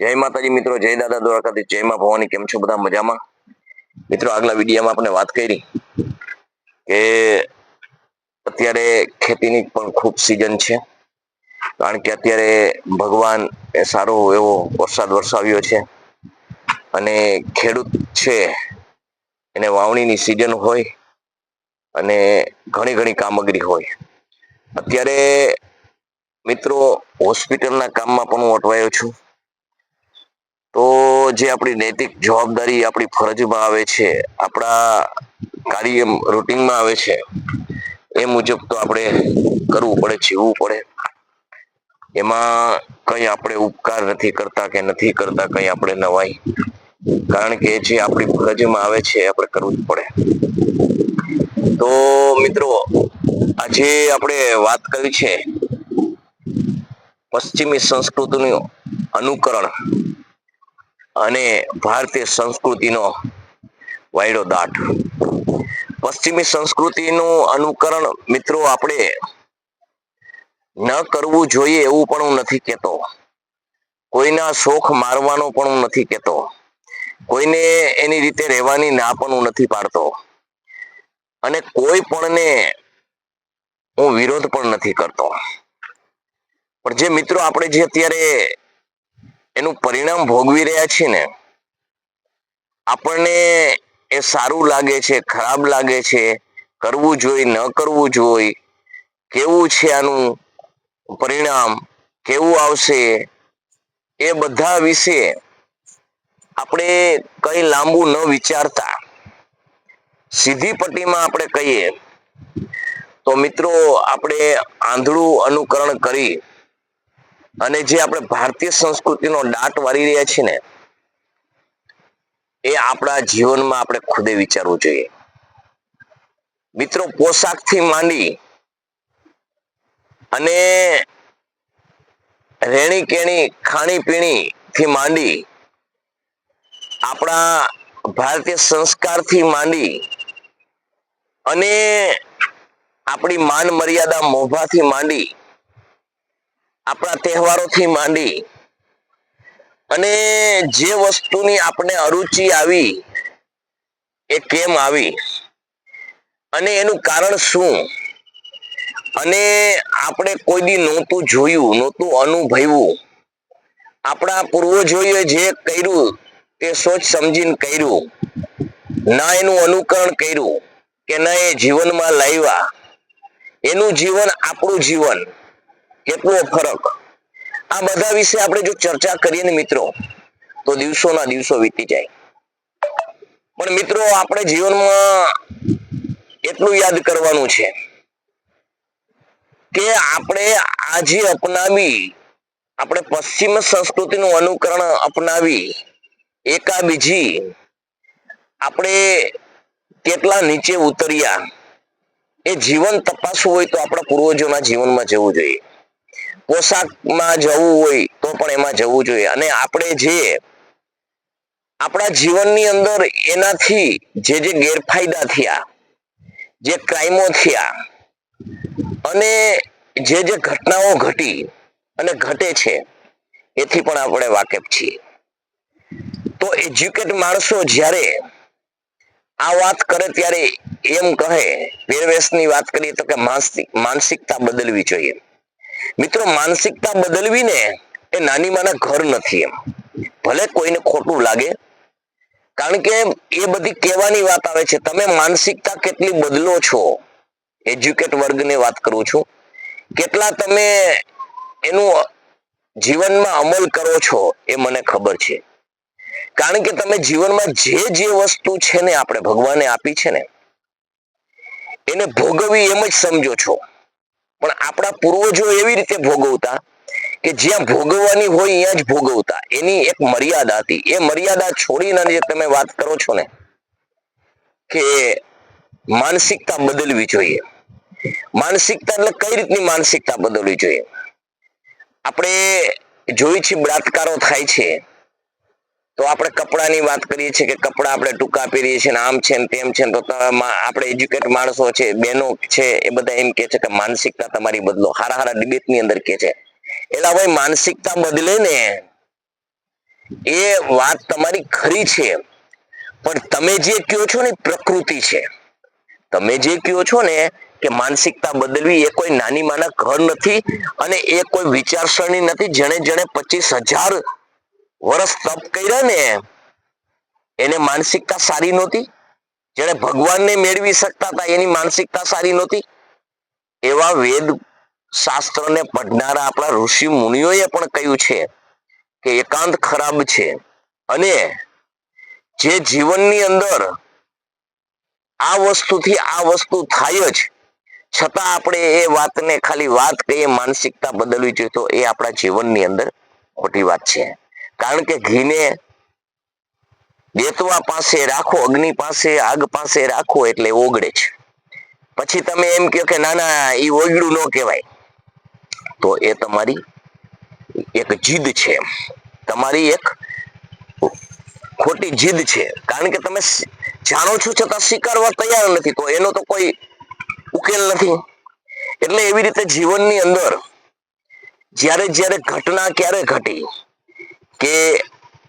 જય માતાજી મિત્રો, જય દાદા દ્વારકાથી જય માં ભવાની, કેમ છો બધા મજામાં? મિત્રો, આગલા વિડીયોમાં આપણે વાત કરી કે અત્યારે ખેતીની પણ ખૂબ સિઝન છે. કારણ કે અત્યારે ભગવાન સારો એવો વરસાદ વરસાવ્યો છે. અને ખેડૂત છે, એને વાવણીની સિઝન હોય અને ઘણી ઘણી કામગીરી હોય. અત્યારે મિત્રો હોસ્પિટલના કામમાં પણ હું અટવાયો છું. તો જે આપણી નૈતિક જવાબદારી આપણી ફરજમાં આવે છે, આપણા કાર્ય રૂટિનમાં આવે છે, એ મુજબ તો આપણે કરવું પડે, જીવવું પડે. એમાં કઈ આપણે ઉપકાર નથી કરતા કે નથી કરતા, કઈ આપણે નવાઈ. કારણ કે જે આપણી ફરજમાં આવે છે આપણે કરવું જ પડે. તો મિત્રો, આજે આપણે વાત કરી છે પશ્ચિમી સંસ્કૃતિનું અનુકરણ. અને ભારતીય સંસ્કૃતિનો વાયડો દાટ. પશ્ચિમી સંસ્કૃતિનું અનુકરણ મિત્રો આપણે ન કરવું જોઈએ એવું પણ હું નથી કહેતો. કોઈના શોખ મારવાનો પણ હું નથી કહેતો. કોઈને એની રીતે રહેવાની ના પણ હું નથી પાડતો. અને કોઈ પણને હું વિરોધ પણ નથી કરતો. પણ જે મિત્રો આપણે જે અત્યારે એનું પરિણામ ભોગવી રહ્યા છીએ ને, આપણને એ સારું લાગે છે, ખરાબ લાગે છે, કરવું જોઈએ, ન કરવું જોઈએ, કેવું છે આનું પરિણામ, કેવું આવશે, એ બધા વિશે આપણે કઈ લાંબુ ન વિચારતા. સીધી પટ્ટીમાં આપણે કહીએ, તો મિત્રો આપણે આંધળું અનુકરણ કરી અને જે આપણે ભારતીય સંસ્કૃતિનો દાટ વાળી રહ્યા છીએ ને, એ આપણા જીવનમાં આપણે ખુદે વિચારવું જોઈએ. મિત્રો, પોશાકથી માંડી અને રેણી કેણી ખાણી પીણી થી માંડી આપણા ભારતીય સંસ્કારથી માંડી અને આપણી માન મર્યાદા મોભાથી માંડી આપણા તહેવારોથી માંડી અને જે વસ્તુની આપણે અરુચિ આવી એ કેમ આવી? અને એનું કારણ શું? અને આપણે કોઈ દી નહોતું જોયું, નહોતું અનુભવ્યું. આપણા પૂર્વજોએ જે કર્યું તે સોચ સમજીને કર્યું. ના એનું અનુકરણ કર્યું કે ના એ જીવનમાં લાવ્યા. એનું જીવન આપણું જીવન. કેટલો ફરક? આ બધા વિશે આપણે જો ચર્ચા કરીએ ને મિત્રો, તો દિવસોના દિવસો વીતી જાય. પણ મિત્રો, આપણે જીવનમાં એટલું યાદ કરવાનું છે કે આપણે આજે અપનાવી, આપણે પશ્ચિમ સંસ્કૃતિનું અનુકરણ અપનાવી એકા બીજી આપણે કેટલા નીચે ઉતર્યા, એ જીવન તપાસવું હોય તો આપણા પૂર્વજોના જીવનમાં જવું જોઈએ. પોશાકમાં જવું હોય તો પણ એમાં જવું જોઈએ. અને આપણે જે આપણા જીવનની અંદર એનાથી જે જે ગેરફાયદા થયા, જે ક્રાઇમો થયા, અને જે જે ઘટનાઓ ઘટી અને ઘટે છે, એથી પણ આપણે વાકેફ છીએ. તો એજ્યુકેટ માણસો જ્યારે આ વાત કરે ત્યારે એમ કહે, વેરવેશની વાત કરીએ તો કે માનસિક, માનસિકતા બદલવી જોઈએ. મિત્રો માનસિકતા બદલવી ને એ નાની માના ઘર નથી એમ. ભલે કોઈને ખોટું લાગે, કારણ કે એ બધી કહેવાની વાત આવે છે, તમે માનસિકતા કેટલી બદલો છો? એજ્યુકેટ વર્ગની વાત કરું છું. કેટલા તમે એનું જીવનમાં અમલ કરો છો એ મને ખબર છે. કારણ કે તમે જીવનમાં જે જે વસ્તુ છે ને આપણે ભગવાને આપી છે ને, એને ભોગવવી એમ જ સમજો છો. પણ આપણા પૂર્વજો એવી રીતે ભોગવતા કે જ્યાં ભોગવવાની હોય ત્યાં જ ભોગવતા. એની એક મર્યાદા હતી. એ મર્યાદા છોડીને તમે વાત કરો છો ને, કે માનસિકતા બદલવી જોઈએ. માનસિકતા એટલે કઈ રીતની માનસિકતા બદલવી જોઈએ? આપણે જોઈ છે બળાત્કારો થાય છે. તો આપણે કપડાની વાત કરીએ છીએ કે કપડા આપણે ટૂંકા પહેરીએ છીએ ને આમ છે ને તેમ છે તો આપણે એજ્યુકેટ માણસો છે, બહેનો છે, એ બધા એમ કે છે કે માનસિકતા તમારી બદલો. હારા હારા ડિબેટની અંદર કે છે. એલા ભાઈ, માનસિકતા બદલે ને એ વાત તમારી ખરી છે. પણ તમે જે કહો છો ને પ્રકૃતિ છે. તમે જે કહો છો ને કે માનસિકતા બદલવી એ કોઈ નાની માના ઘર નથી અને એ કોઈ વિચારસરણી નથી. જેણે જેણે પચીસ હજાર વર્ષ તપ કર્યા ને, એને માનસિકતા સારી નહોતી. જેને ભગવાનને મેળવી શકતા હતા, એની માનસિકતા સારી નહોતી. એવા વેદ શાસ્ત્રને પઢનારા આપણા ઋષિ મુનિઓએ પણ કહ્યું છે કે એકાંત ખરાબ છે. અને જે જીવનની અંદર આ વસ્તુથી આ વસ્તુ થાય જ, છતાં આપણે એ વાતને ખાલી વાત કહીએ માનસિકતા બદલવી જોઈએ તો એ આપણા જીવનની અંદર ખોટી વાત છે. કારણ કે ઘીને બેતવા પાસે રાખો, અગ્નિ પાસે, આગ પાસે રાખો એટલે ઓગળે છે. પછી તમે એમ કહો કે ના ના, એ ઓગળું ન કહેવાય. તો એ તમારી એક જીદ છે તમારી એક ખોટી જીદ છે. કારણ કે તમે જાણો છો છતાં સ્વીકારવા તૈયાર નથી, તો એનો તો કોઈ ઉકેલ નથી. એટલે એવી રીતે જીવનની અંદર જ્યારે જ્યારે ઘટના ક્યારે ઘટી કે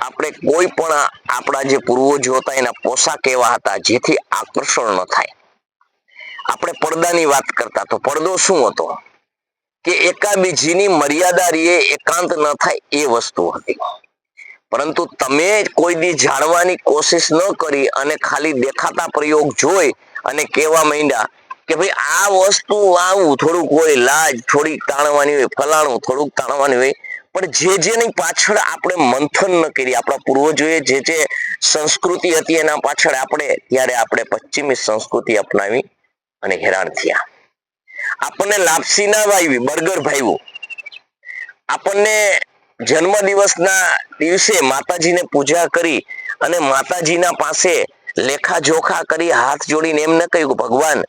આપણે કોઈ પણ આપણા જે પૂર્વજો હતા, એના પોશાક એવા હતા, જેથી આકર્ષણ ન થાય. આપણે પડદાની વાત કરતા તો પડદો શું હતો? કે એકાબીજીની મર્યાદા રીએ એકાંત ન થાય એ વસ્તુ હતી. પરંતુ તમે કોઈ દી જાણવાની કોશિશ ન કરી અને ખાલી દેખાતા પ્રયોગ જોઈ અને કહેવા માંડ્યા કે ભાઈ આ વસ્તુ આવું થોડુંક હોય, લાજ થોડીક તાણવાની હોય, ફલાણું થોડુંક તાણવાની હોય પણ જે જેની પાછળ આપણે મંથન ન કરી આપણા પૂર્વજોએ જે જે સંસ્કૃતિ હતી એના પાછળ આપણે, ત્યારે આપણે પશ્ચિમી સંસ્કૃતિ અપનાવી અને હેરાન થયા. આપણને લાપસી ના વાવી બર્ગર ભાવ્યું આપણને જન્મદિવસના દિવસે માતાજીને પૂજા કરી અને માતાજીના પાસે લેખા જોખા કરી, હાથ જોડીને એમ ન કહ્યું ભગવાન,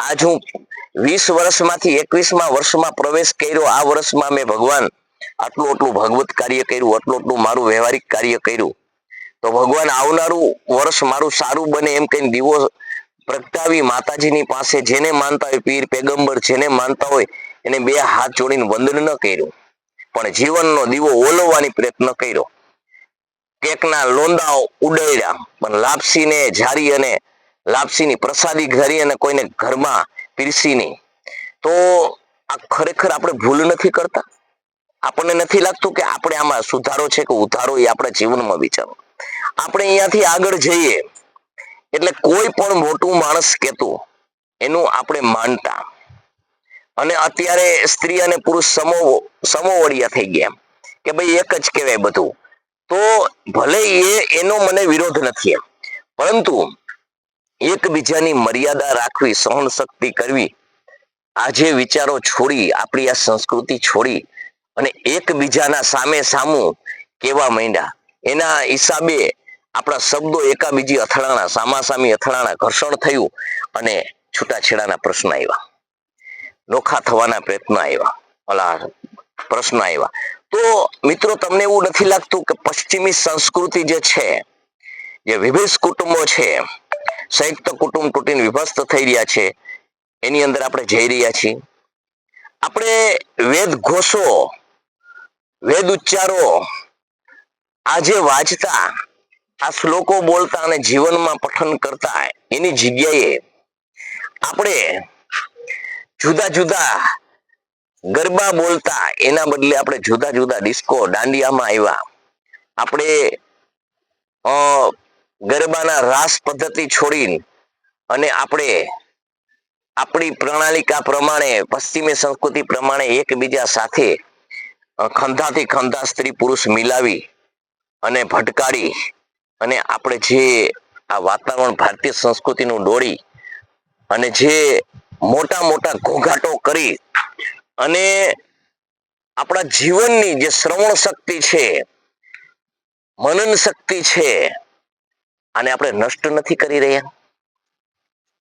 આજ હું વીસ વર્ષમાંથી એકવીસમાં વર્ષમાં પ્રવેશ કર્યો. આ વર્ષમાં મેં ભગવાન આટલું આટલું ભગવત કાર્ય કર્યું, આટલું આટલું મારું વ્યવહારિક કાર્ય કર્યું. તો ભગવાન આવનારું વર્ષ મારું સારું બને એમ કઈ દીવો પ્રગટાવી માતાજીની પાસે જેને માનતા હોય પીર પેગંબર, જેને માનતા હોય એને બે હાથ જોડીને વંદન ન કર્યું. પણ જીવનનો દીવો ઓલવવાની પ્રયત્ન કર્યો. કેકના લોંદા ઉડાડ્યા, પણ લાપસીને જારી અને લાપસીની પ્રસાદી ઘરી અને કોઈને ઘરમાં પીરસી નહીં. તો આ ખરેખર આપણે ભૂલ નથી કરતા? આપણને નથી લાગતું કે આપણે આમાં સુધારો છે કે ઉધારો એ આપણા જીવનમાં વિચારો. આપણે અહીંયાથી આગળ જઈએ, એટલે કોઈ પણ મોટું માણસ કહેતું એનું આપણે માનતા. અને અત્યારે સ્ત્રી અને પુરુષ સમો, સમોવડિયા થઈ ગયા કે ભાઈ એક જ કહેવાય બધું. તો ભલે એ, એનો મને વિરોધ નથી એમ. પરંતુ એકબીજાની મર્યાદા રાખવી સહન શક્તિ કરવી, આજે વિચારો છોડી, આપણી આ સંસ્કૃતિ છોડી અને એકબીજાના સામે સામું કેવા માંડ્યા? એના હિસાબે આપણા શબ્દો એકાબીજી અથડાણા, સામાસામી અથડાણા ઘર્ષણ થયું અને છૂટાછેડાના પ્રશ્ન આવ્યા. નોખા થવાના પ્રયત્ન આવ્યા. ઓલા પ્રશ્ન આવ્યા. તો મિત્રો, તમને એવું નથી લાગતું કે પશ્ચિમી સંસ્કૃતિ જે છે, જે વિભિષ કુટુંબો છે, સંયુક્ત કુટુંબ તૂટીને વિભસ્ત થઈ રહ્યા છે, એની અંદર આપણે જઈ રહ્યા છીએ. આપણે વેદ ઘોષો વેદ ઉચ્ચારો આજે વાંચતા, આ શ્લોકો બોલતા અને જીવનમાં પઠન કરતા, એની જગ્યાએ આપણે જુદા જુદા ગરબા બોલતા, એના બદલે આપણે જુદા જુદા ડિસ્કો દાંડિયામાં આવ્યા આપણે ગરબાના રાસ પદ્ધતિ છોડીને અને આપણે આપણી પ્રણાલિકા પ્રમાણે, પશ્ચિમી સંસ્કૃતિ પ્રમાણે એકબીજા સાથે ખંધાથી ખંધા સ્ત્રી પુરુષ મિલાવી અને ભટકાડી અને આપણે જે આ વાતાવરણ, ભારતીય સંસ્કૃતિનું ડોળી અને જે મોટા મોટા ઘોઘાટો કરી અને આપણા જીવનની જે શ્રવણ શક્તિ છે, મનન શક્તિ છે, આને આપણે નષ્ટ નથી કરી રહ્યા.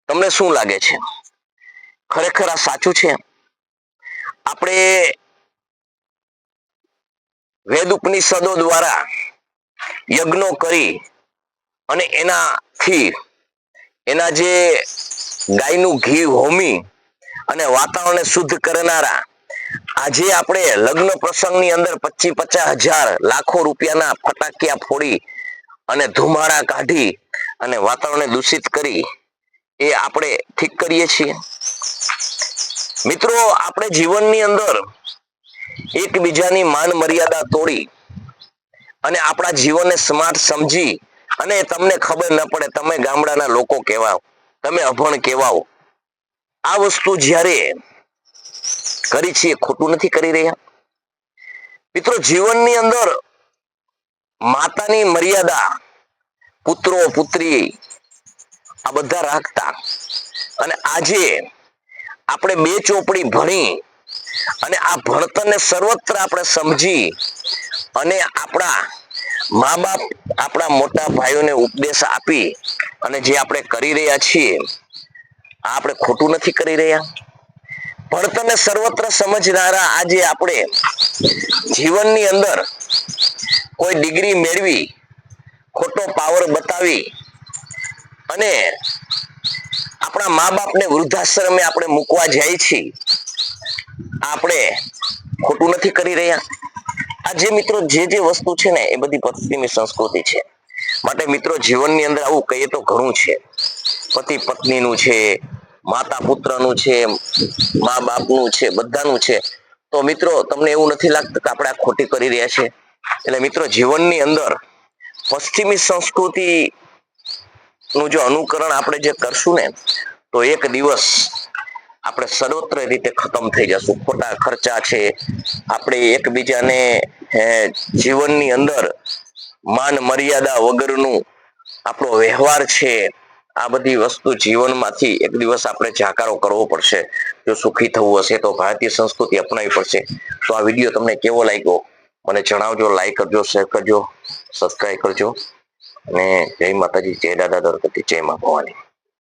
તમને શું લાગે છે? ખરેખર આ સાચું છે? આપણે વેદ ઉપનિષદો દ્વારા યજ્ઞો કરી અને એનાથી એના જે ગાયનું ઘી હોમી અને વાતાવરણને શુદ્ધ કરનારા આજે આપણે લગ્ન પ્રસંગની અંદર પચીસ પચાસ હજાર લાખો રૂપિયાના ફટાકિયા ફોડી અને ધુમાડા કાઢી અને વાતાવરણને દૂષિત કરી એ આપણે ઠીક કરીએ છીએ. મિત્રો, આપણે જીવનની અંદર એકબીજાની માન મર્યાદા તોડી અને આપણા જીવનને સ્માર્ટ સમજી અને તમને ખબર ન પડે તમે ગામડાના લોકો કેવા તમે અભણ કેવાઓ આ વસ્તુ જ્યારે કરી છીએ, ખોટું નથી કરી રહ્યા. મિત્રો, જીવનની અંદર માતાની મર્યાદા, પુત્રો, પુત્રી, આ બધા રાખતા. અને આજે આપણે બે ચોપડી ભણી અને આ ભણતરને સર્વત્ર આપણે સમજી અને આપણા મા બાપ આપણા મોટા ભાઈઓને ઉપદેશ આપી અને જે આપણે કરી રહ્યા છીએ, આ આપણે ખોટું નથી કરી રહ્યા. ભણતરને સર્વત્ર સમજનારા આજે આપણે જીવનની અંદર કોઈ ડિગ્રી મેળવી, ખોટો પાવર બતાવી અને આપણા મા બાપને વૃદ્ધાશ્રમે આપણે મૂકવા જાય છીએ. આપણે ખોટું નથી કરી રહ્યા. આ જે મિત્રો જે જે વસ્તુ છે ને એ બધી પશ્ચિમી સંસ્કૃતિ છે. માટે મિત્રો જીવનની અંદર આવું કહીએ તો ઘણું છે. પતિ પત્નીનું છે, માતા પુત્રનું છે, મા બાપનું છે, બધાનું છે. તો મિત્રો તમને એવું નથી લાગતું કે આપણે આ ખોટી કરી રહ્યા છે? એટલે મિત્રો જીવનની અંદર પશ્ચિમી સંસ્કૃતિ નું જો અનુકરણ આપણે જે કરશું ને, તો એક દિવસ આપણે સર્વત્ર રીતે ખતમ થઈ જશું. ખોટા ખર્ચા છે. આપણે એકબીજાને જીવનની અંદર માન મર્યાદા વગરનું આપણો વ્યવહાર છે. આ બધી વસ્તુ જીવનમાંથી એક દિવસ આપણે જાકારો કરવો પડશે. જો સુખી થવું હશે તો ભારતીય સંસ્કૃતિ અપનાવી પડશે. તો આ વીડિયો તમને કેવો લાગ્યો? મને જણાવજો લાઈક કરજો શેર કરજો સબસ્ક્રાઈબ કરજો. અને જય માતાજી, જય દાદા દરપતિ જય મા ભવાની.